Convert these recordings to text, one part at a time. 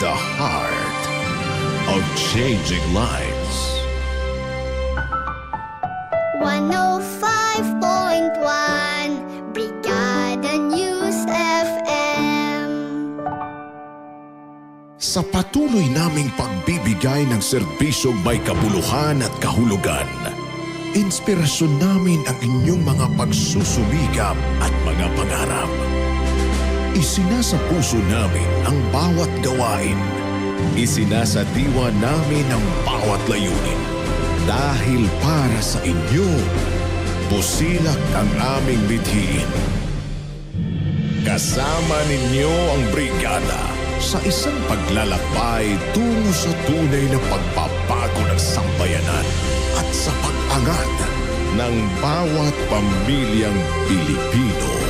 the heart of changing lives. 105.1 Brigada News FM Sa patuloy naming pagbibigay ng serbisyong may kabuluhan at kahulugan, inspirasyon namin ang inyong mga pagsusumikap at mga pangarap. Isinasa puso namin ang bawat gawain. Isinasa diwa namin ang bawat layunin. Dahil para sa inyo, busilak ang aming bithiin. Kasama ninyo ang brigada sa isang paglalakbay tungo sa tunay na pagbabago ng sambayanan at sa pag-angat ng bawat pamilyang Pilipino.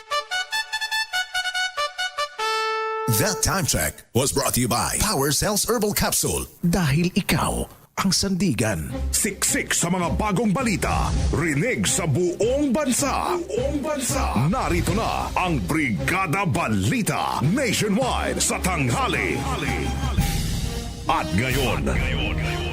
That time check was brought to you by Power Cells Herbal Capsule. Dahil ikaw ang sandigan. Siksik sa mga bagong balita. Rinig sa buong bansa. Buong bansa. Narito na ang Brigada Balita Nationwide sa tanghali. At ngayon,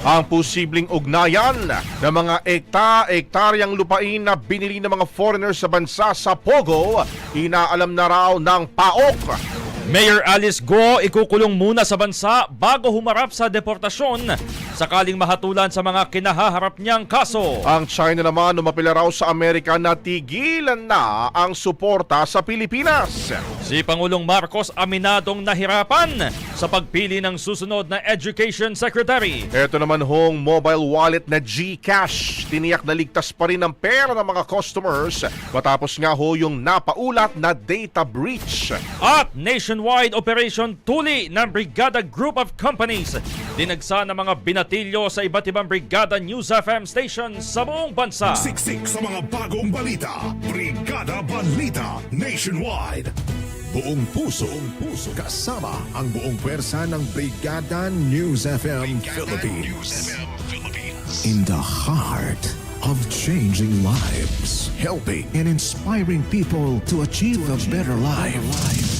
ang posibleng ugnayan ng mga ekta-ektaryang lupain na binili ng mga foreigners sa bansa sa Pogo, inaalam na raw ng PAOK. Mayor Alice Go ikukulong muna sa bansa bago humarap sa deportasyon sakaling mahatulan sa mga kinahaharap niyang kaso. Ang China naman umapila raw sa Amerika na tigilan na ang suporta sa Pilipinas. Si Pangulong Marcos aminadong nahirapan sa pagpili ng susunod na Education Secretary. Ito naman hong mobile wallet na GCash. Tiniyak na ligtas pa rin ang pera ng mga customers matapos nga ho yung napaulat na data breach. At nationwide operation tuli ng Brigada Group of Companies. Dinagsa ng mga binatilyo sa iba't ibang Brigada News FM stations sa buong bansa. Siksik sa mga bagong balita. Brigada Balita Nationwide. Buong puso, buong puso kasama ang buong pwersa ng Brigada News FM Philippines. In the heart of changing lives, helping and inspiring people to achieve a better life.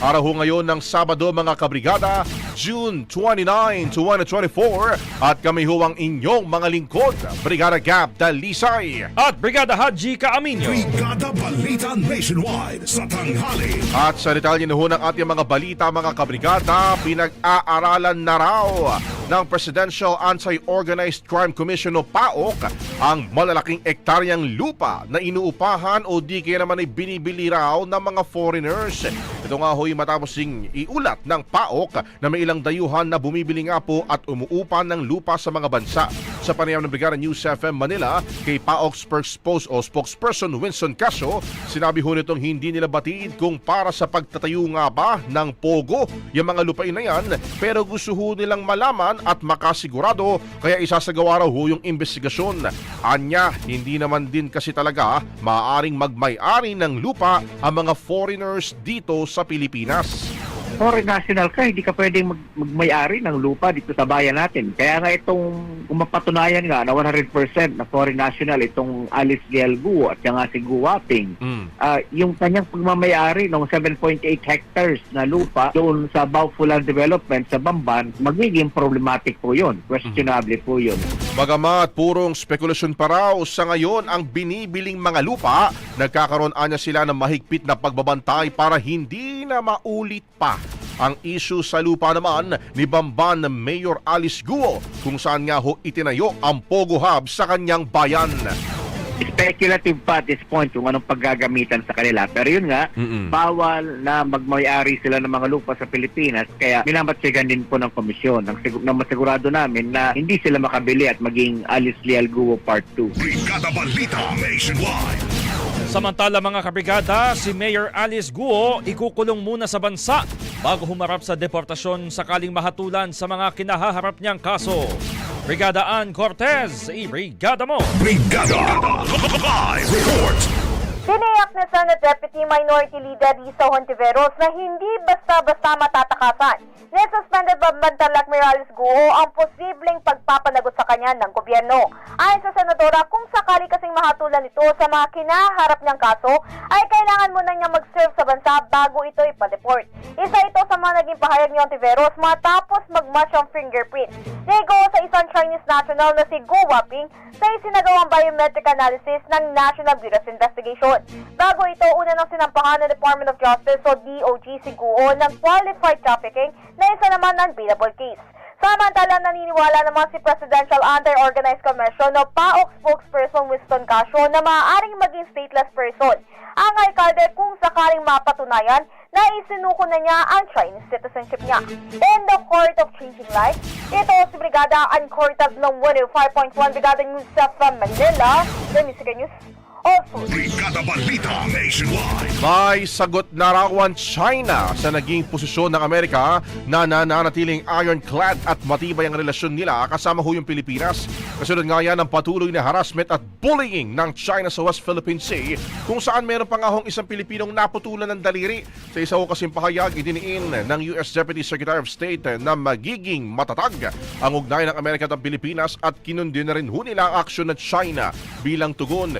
Araw ho ngayon ng Sabado mga kabrigada, June 29, 2024 at kami ho ang inyong mga lingkod, Brigada Gab Dalisay. At Brigada Haji Kaaminyo. Brigada Balita Nationwide sa tanghali. At sa detalye na ho ng ating mga balita mga kabrigada, pinag-aaralan na raw ng Presidential Anti-Organized Crime Commission o PAOK ang malalaking ektaryang lupa na inuupahan o di kaya naman ay binibili raw ng mga foreigners. Ito nga ho'y matapos ding iulat ng PAOK na may ilang dayuhan na bumibili nga po at umuupa ng lupa sa mga bansa. Sa panayam ng Brigada News FM Manila, kay PAOK spokespost o spokesperson Winston Casio, sinabi ho nitong hindi nila batid kung para sa pagtatayo nga ba ng POGO yung mga lupain na yan, pero gusto ho nilang malaman at makasigurado kaya isasagawa raw ho yung investigasyon. Anya, hindi naman din kasi talaga maaaring magmay-ari ng lupa ang mga foreigners dito sa Pilipinas. Foreign national ka, hindi ka pwedeng mag, magmay-ari ng lupa dito sa bayan natin. Kaya nga itong kung mapatunayan nga na 100% na foreign national itong Alice Leal Guo at saka si Guo Waping, Mm. ah, yung kanyang pagmamayari ng 7.8 hectares na lupa doon sa Baufulan Development sa Bamban, magiging problematic po yun. Questionable po yun. Bagamat purong spekulasyon pa raw sa ngayon ang binibiling mga lupa, nagkakaroon anya sila ng mahigpit na pagbabantay para hindi na maulit pa ang issue sa lupa naman ni Bamban Mayor Alice Guo kung saan nga ho itinayo ang Pogo Hub sa kanyang bayan. speculative pa at this point kung anong paggagamitan sa kanila. Pero yun nga, Mm-mm. bawal na magmayari sila ng mga lupa sa Pilipinas kaya minamatsigan din po ng komisyon ng, sigur- ng masigurado namin na hindi sila makabili at maging Alice Leal Guo Part 2. Brigada Balita Nationwide. Samantala mga kabrigada, si Mayor Alice Guo ikukulong muna sa bansa bago humarap sa deportasyon sakaling mahatulan sa mga kinahaharap niyang kaso. Brigada Ann Cortez, i-brigada mo! Brigada Live Report. Tiniyak na Senate Deputy Minority Leader Risa Hontiveros na hindi basta-basta matatakasan ni suspended Babantalak Mirales Guo ang posibleng pagpapanagot sa kanya ng gobyerno. Ayon sa senadora, kung sakali kasing mahatulan ito sa mga kinaharap niyang kaso, ay kailangan muna niya mag-serve sa bansa bago ito ipa-deport. Isa ito sa mga naging pahayag ni Hontiveros matapos mag-match ang fingerprint. Nego sa isang Chinese national na si Guo sa isinagawang biometric analysis ng National Bureau of Investigation. Bago ito, una nang sinampahan ng Department of Justice o DOJ si ng qualified trafficking na isa naman ng biddable case. Samantala, naniniwala naman si Presidential Anti-Organized Commission o PAOK spokesperson Winston Casio na maaaring maging stateless person ang alkalde kung sakaling mapatunayan na isinuko na niya ang Chinese citizenship niya. In the Court of Changing Lives, ito si Brigada Uncourted ng 105.1 Brigada News sa Manila, the Music News. Brigada Balita Nationwide. May sagot na raw ang China sa naging posisyon ng Amerika na nananatiling ironclad at matibay ang relasyon nila kasama ho yung Pilipinas. Kasunod nga yan ang patuloy na harassment at bullying ng China sa West Philippine Sea kung saan meron pa nga hong isang Pilipinong naputulan ng daliri. Sa isa ho kasing pahayag, idiniin ng US Deputy Secretary of State na magiging matatag ang ugnayan ng Amerika at ang Pilipinas at kinundi na rin ho nila ang aksyon ng China bilang tugon.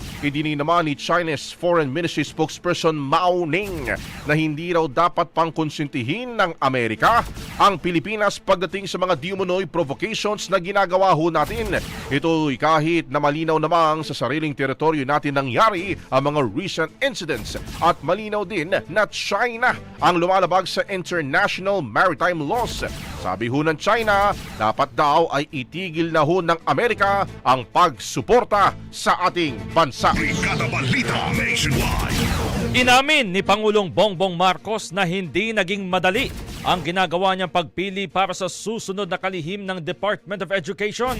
Idini naman ni Chinese Foreign Ministry spokesperson Mao Ning na hindi raw dapat pangkonsintihin ng Amerika ang Pilipinas pagdating sa mga diumunoy provocations na ginagawa ho natin. Ito'y kahit na malinaw namang sa sariling teritoryo natin nangyari ang mga recent incidents at malinaw din na China ang lumalabag sa international maritime laws. Sabi ho ng China, dapat daw ay itigil na ho ng Amerika ang pagsuporta sa ating bansa. Brigada Balita Nationwide. Inamin ni Pangulong Bongbong Marcos na hindi naging madali ang ginagawa niyang pagpili para sa susunod na kalihim ng Department of Education.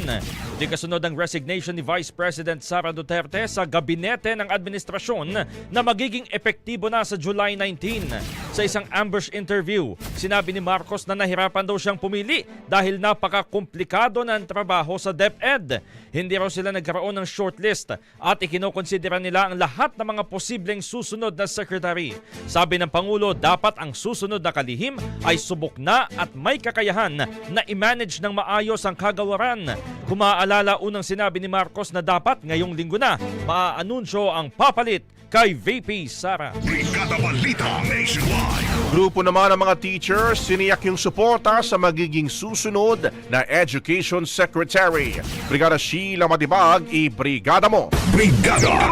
Di kasunod ang resignation ni Vice President Sara Duterte sa gabinete ng administrasyon na magiging epektibo na sa July 19. Sa isang ambush interview, sinabi ni Marcos na nahirapan daw siyang pumili dahil napaka-komplikado ng trabaho sa DepEd. Hindi raw sila nagkaroon ng shortlist at ikinokonsidera nila ang lahat ng mga posibleng susunod na secretary. Sabi ng Pangulo, dapat ang susunod na kalihim ay subok na at may kakayahan na i-manage ng maayos ang kagawaran. Kung maaalala unang sinabi ni Marcos na dapat ngayong linggo na maaanunsyo ang papalit kay VP Sara. Brigada Balita Nationwide. Grupo naman ng mga teachers siniyak yung suporta sa magiging susunod na Education Secretary. Brigada Sheila Matibag, i-brigada mo! Brigada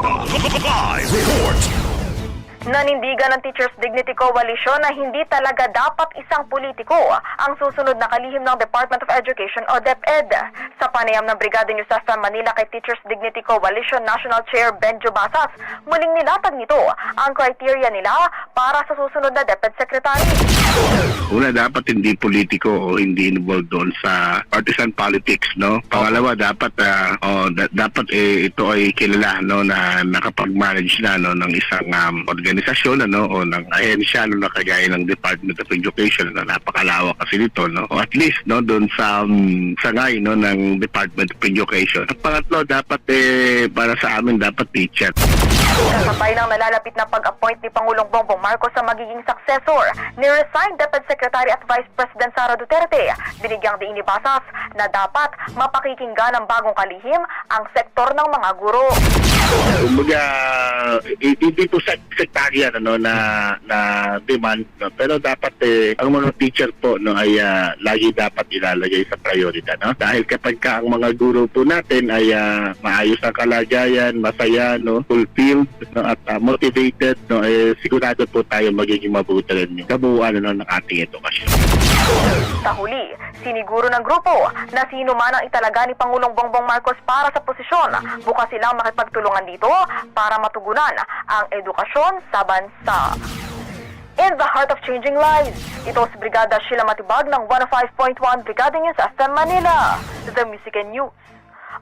Live Report. Nanindigan ng Teachers Dignity Coalition na hindi talaga dapat isang politiko ang susunod na kalihim ng Department of Education o DepEd. Sa panayam ng Brigada News FM Manila kay Teachers Dignity Coalition National Chair Benjo Basas, muling nilatag nito ang criteria nila para sa susunod na DepEd Secretary. Una, dapat hindi politiko o hindi involved doon sa partisan politics, no? Pangalawa, dapat ah, oh, da- dapat eh, ito ay kilala no na nakapag-manage na no ng isang um, organisasyon organisasyon ano o ng ahensya no na kagaya ng Department of Education na napakalawak kasi nito no o at least no doon sa um, sangay no ng Department of Education. At pangatlo dapat eh para sa amin dapat teacher. Kasabay ng nalalapit na pag-appoint ni Pangulong Bongbong Marcos sa magiging successor ni resigned Deputy Secretary at Vice President Sara Duterte, binigyang diin ni na dapat mapakikinggan ng bagong kalihim ang sektor ng mga guro. Kumbaga, hindi po sectarian ano, na, na demand. No? Pero dapat eh, ang mga teacher po no, ay ah, lagi dapat ilalagay sa prioridad. No? Dahil kapag ka ang mga guro po natin ay ah, maayos ang kalagayan, masaya, no, fulfilled no, at ah, motivated, no, eh, sigurado po tayo magiging mabuti rin yung kabuuan no, ng ating edukasyon. Sa huli, siniguro ng grupo na sino man ang italaga ni Pangulong Bongbong Marcos para sa posisyon, bukas silang makipagtulungan dito para matugunan ang edukasyon sa bansa. In the heart of changing lives, ito si Brigada Sheila Matibag ng 105.1 Brigada News FM Manila. The Music and News.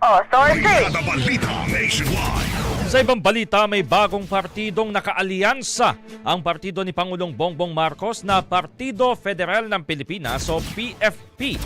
Authority! Brigada Balita Nationwide. Sa ibang balita, may bagong partidong nakaalyansa ang partido ni Pangulong Bongbong Marcos na Partido Federal ng Pilipinas o PFP.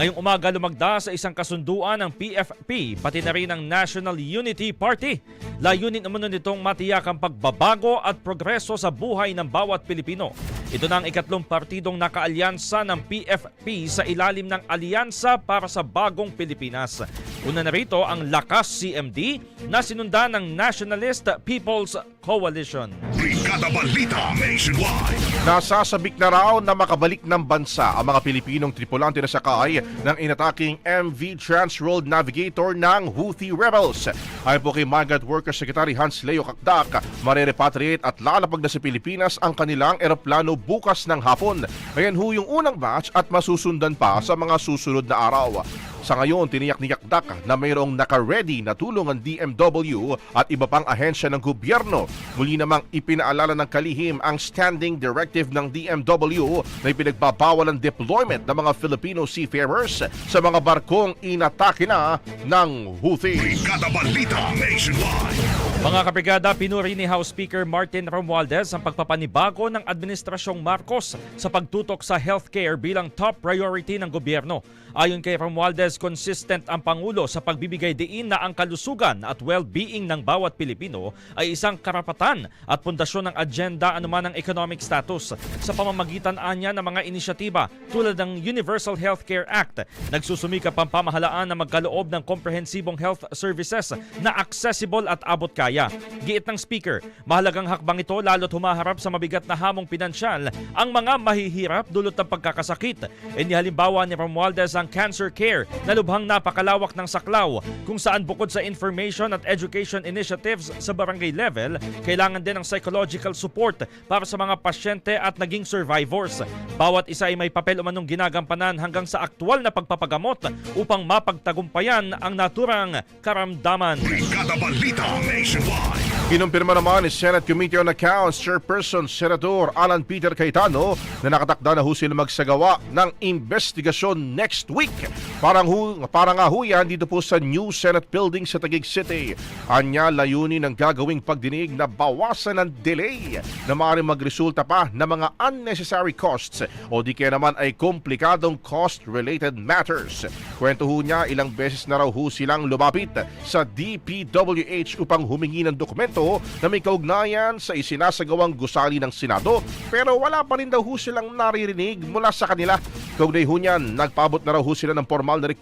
Ngayong umaga lumagda sa isang kasunduan ng PFP pati na rin ang National Unity Party. Layunin naman nitong matiyak ang pagbabago at progreso sa buhay ng bawat Pilipino. Ito na ang ikatlong partidong nakaalyansa ng PFP sa ilalim ng Alyansa para sa Bagong Pilipinas. Una na rito ang Lakas CMD na sinundan ng Nationalist People's Coalition. Brigada Balita Nationwide. Nasasabik na raw na makabalik ng bansa ang mga Pilipinong tripulante na sakay ng inataking MV Transworld Navigator ng Houthi rebels. Ayon po kay Migrant Workers Secretary Hans Leo Kakdak, marerepatriate at lalapag na sa Pilipinas ang kanilang eroplano bukas ng hapon. Ngayon ho yung unang batch at masusundan pa sa mga susunod na araw. Sa ngayon, tiniyak ni Yakdak na mayroong naka-ready na tulong ang DMW at iba pang ahensya ng gobyerno. Muli namang ipinaalala ng kalihim ang standing directive ng DMW na ipinagbabawal ang deployment ng mga Filipino seafarers sa mga barkong inatake na ng Houthi. Brigada Balita Nationwide. Mga kabrigada, pinuri ni House Speaker Martin Romualdez ang pagpapanibago ng Administrasyong Marcos sa pagtutok sa healthcare bilang top priority ng gobyerno. Ayon kay Romualdez, consistent ang Pangulo sa pagbibigay diin na ang kalusugan at well-being ng bawat Pilipino ay isang karapatan at pundasyon ng agenda anuman ng economic status. Sa pamamagitan anya ng mga inisyatiba tulad ng Universal Healthcare Act, nagsusumikap ang pamahalaan na magkaloob ng komprehensibong health services na accessible at abot kaya. Giit ng speaker, mahalagang hakbang ito lalo't humaharap sa mabigat na hamong pinansyal ang mga mahihirap dulot ng pagkakasakit. Inihalimbawa ni Romualdez ang cancer care na lubhang napakalawak ng saklaw kung saan bukod sa information at education initiatives sa barangay level, kailangan din ng psychological support para sa mga pasyente at naging survivors. Bawat isa ay may papel umanong ginagampanan hanggang sa aktwal na pagpapagamot upang mapagtagumpayan ang naturang karamdaman. Brigada Balita Nationwide. Kinumpirma naman ni Senate Committee on Accounts Chairperson Senador Alan Peter Cayetano na nakatakda na ho sila magsagawa ng investigasyon next week. Parang, ho yan dito po sa New Senate Building sa Taguig City. Anya layunin ng gagawing pagdinig na bawasan ng delay na maaaring magresulta pa ng mga unnecessary costs o di kaya naman ay komplikadong cost-related matters. Kwento ho niya ilang beses na raw ho silang lumapit sa DPWH upang humingi ng dokumento na may kaugnayan sa isinasagawang gusali ng Senado pero wala pa rin daw ho silang naririnig mula sa kanila. Kaugnay ho niyan, nagpaabot na raw ho sila ng formal na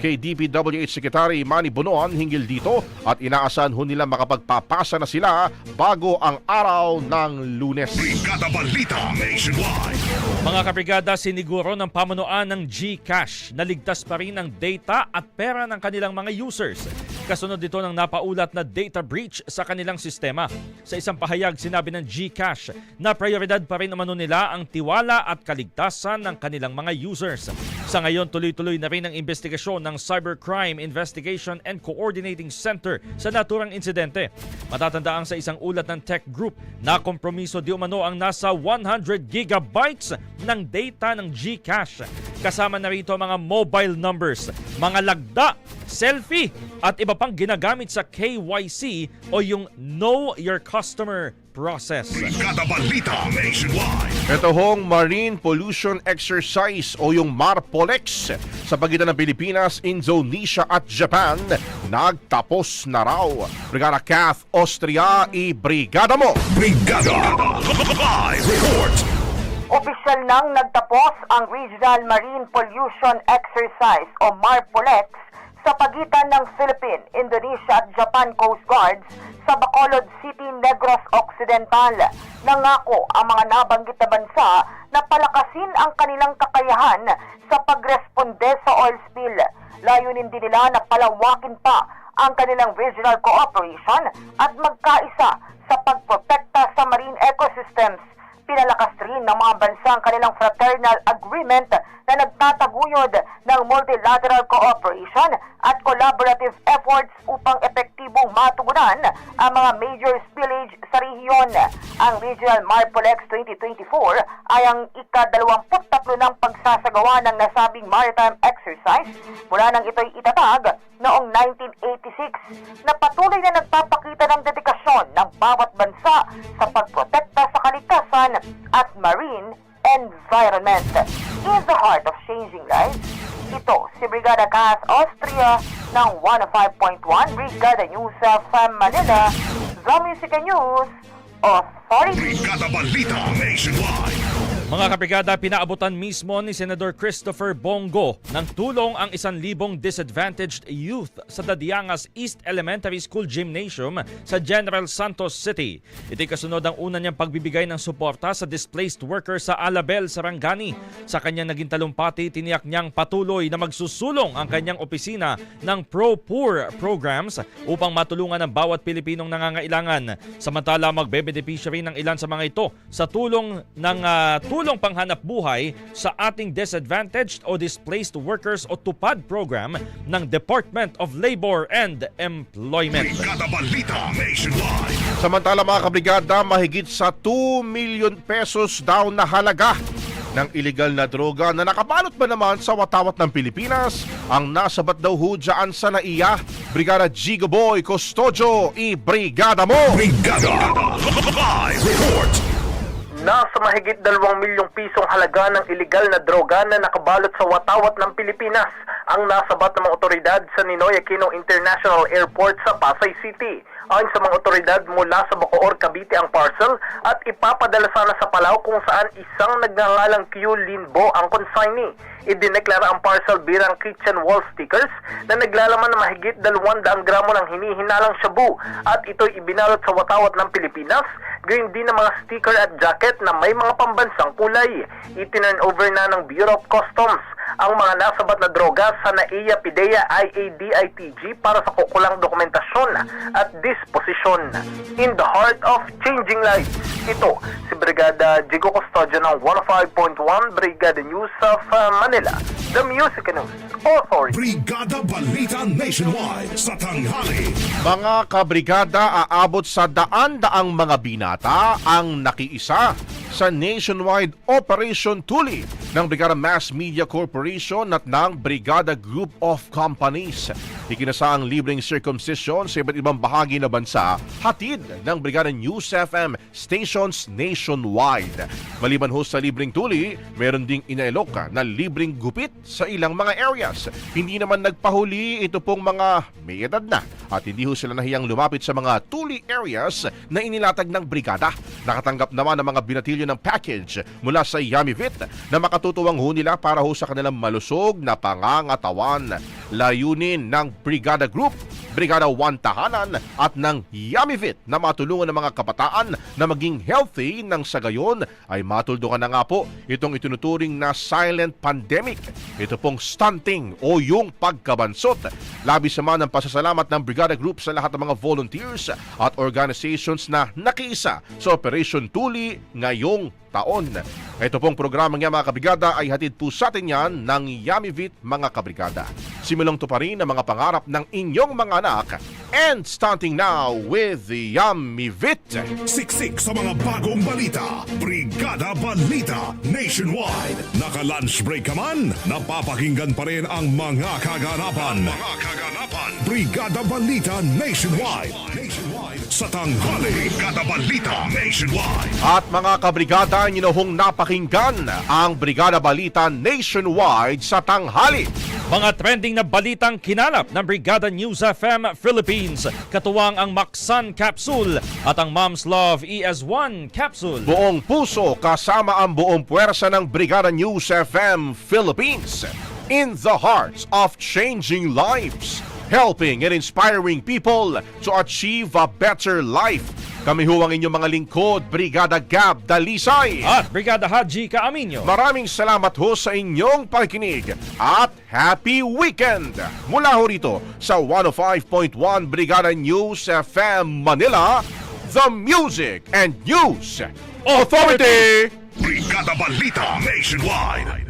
kay DPWH Secretary Manny Bonoan hinggil dito at inaasahan ho nila makapagpapasa na sila bago ang araw ng lunes. Brigada Balita Nationwide. Mga kabrigada, siniguro ng pamunuan ng GCash na ligtas pa rin ang data at pera ng kanilang mga users. Kasunod dito ng napaulat na data breach sa kanilang sistema. Sa isang pahayag, sinabi ng GCash na prioridad pa rin umano nila ang tiwala at kaligtasan ng kanilang mga users. Sa ngayon, tuloy-tuloy na rin ang investigasyon ng Cybercrime Investigation and Coordinating Center sa naturang insidente. Matatandaan sa isang ulat ng tech group na kompromiso di umano ang nasa 100 gigabytes ng data ng GCash. Kasama na rito mga mobile numbers, mga lagda, selfie at iba pang ginagamit sa KYC o yung Know Your Customer process. Brigada Balita Nationwide. Ito hong Marine Pollution Exercise o yung MARPOLEX sa pagitan ng Pilipinas, Indonesia at Japan nagtapos na raw. Brigada Kath Austria, i-brigada mo! Brigada Live Report. Opisyal nang nagtapos ang Regional Marine Pollution Exercise o MARPOLEX sa pagitan ng Philippine, Indonesia at Japan Coast Guards sa Bacolod City, Negros Occidental. Nangako ang mga nabanggit na bansa na palakasin ang kanilang kakayahan sa pagresponde sa oil spill. Layunin din nila na palawakin pa ang kanilang regional cooperation at magkaisa sa pagprotekta sa marine ecosystems pinalakas rin ng mga bansa ang kanilang fraternal agreement na nagtataguyod ng multilateral cooperation at collaborative efforts upang epektibong matugunan ang mga major spillage sa rehiyon. Ang Regional MARPOLEX 2024 ay ang ika-23 ng pagsasagawa ng nasabing maritime exercise mula nang ito'y itatag noong 1986 na patuloy na nagpapakita ng dedikasyon ng bawat bansa sa pagprotekta sa kalikasan at marine environment. In the heart of changing lives, ito si Brigada Cas Austria ng 105.1 Brigada News FM Manila, The Music News Authority. Brigada Balita Nationwide. Mga kabrigada, pinaabutan mismo ni Senador Christopher Bongo ng tulong ang isan libong disadvantaged youth sa Dadiangas East Elementary School Gymnasium sa General Santos City. Ito'y kasunod ang una niyang pagbibigay ng suporta sa displaced workers sa Alabel, Sarangani. Sa kanyang naging talumpati, tiniyak niyang patuloy na magsusulong ang kanyang opisina ng Pro-Poor programs upang matulungan ang bawat Pilipinong nangangailangan. Samantala, magbebenepisya rin ng ilan sa mga ito sa tulong ng tulong panghanap buhay sa ating disadvantaged o displaced workers o TUPAD program ng Department of Labor and Employment. Brigada Balita Nationwide. Samantala mga kabrigada, mahigit sa 2 million pesos daw na halaga ng iligal na droga na nakabalot ba naman sa watawat ng Pilipinas ang nasabat daw ho dyan sa naiya. Brigada Gigo Boy Custodio, i-brigada mo! Brigada Live Report. Nasa mahigit 2 milyong pisong halaga ng iligal na droga na nakabalot sa watawat ng Pilipinas ang nasabat ng mga otoridad sa Ninoy Aquino International Airport sa Pasay City. Ayon sa mga otoridad mula sa Bacoor, Cavite ang parcel at ipapadala sana sa Palau kung saan isang nagngangalang Q Linbo ang consignee. Idineklara ang parcel birang kitchen wall stickers na naglalaman ng mahigit 200 gramo ng hinihinalang shabu at ito'y ibinalot sa watawat ng Pilipinas gayon din ng mga sticker at jacket na may mga pambansang kulay. Itinurn over na ng Bureau of Customs ang mga nasabat na droga sa NAIA PIDEA IADITG para sa kukulang dokumentasyon at disposisyon. In the heart of changing lives, ito si Brigada Jigo Custodio ng 105.1 Brigada News of Manila, the Music News Authority. Brigada Balita Nationwide sa tanghali. Mga kabrigada, aabot sa daan-daang mga binata ang nakiisa sa nationwide Operation Tuli ng Brigada Mass Media Corporation at ng Brigada Group of Companies. Ikinasaang libreng circumcision sa iba't ibang bahagi ng bansa, hatid ng Brigada News FM stations nationwide. Maliban ho sa libreng tuli, meron ding inaelok na libreng gupit sa ilang mga areas. Hindi naman nagpahuli ito pong mga may edad na at hindi ho sila nahiyang lumapit sa mga tuli areas na inilatag ng brigada. Nakatanggap naman ng mga binatilyo ng package mula sa Yamivit na makatutuwang ho nila para ho sa kanilang malusog na pangangatawan. Layunin ng Brigada Group, Brigada 1 Tahanan at ng Yamivit na matulungan ng mga kabataan na maging healthy nang sa gayon ay matuldukan na nga po itong itinuturing na silent pandemic. Ito pong stunting o yung pagkabansot. Labis naman ang pasasalamat ng Brigada Group sa lahat ng mga volunteers at organizations na nakiisa sa Operation Tuli ngayong taon. Ito pong programa nga mga kabrigada ay hatid po sa atin yan ng Yamivit mga kabrigada. Simulang to pa rin ang mga pangarap ng inyong mga anak And starting now with the Yummy Vit. Siksik sa mga bagong balita. Brigada Balita Nationwide. Naka-lunch break ka man, napapakinggan pa rin ang mga kaganapan. Mga kaganapan. Brigada Balita Nationwide. Nationwide. Sa tanghali. Brigada Balita Nationwide. At mga kabrigada, inyong napakinggan ang Brigada Balita Nationwide sa tanghali. Mga trending na balitang kinalap ng Brigada News FM Philippines. Katuwang ang Maksan Capsule at ang Mom's Love ES1 Capsule. Buong puso kasama ang buong puwersa ng Brigada News FM Philippines. In the hearts of changing lives. Helping and inspiring people to achieve a better life. Kami ho ang inyong mga lingkod, Brigada Gab Dalisay. At Brigada Haji Kaaminyo. Maraming salamat ho sa inyong pakikinig at happy weekend! Mula ho rito sa 105.1 Brigada News FM Manila, the Music and News Authority! Brigada Balita Nationwide.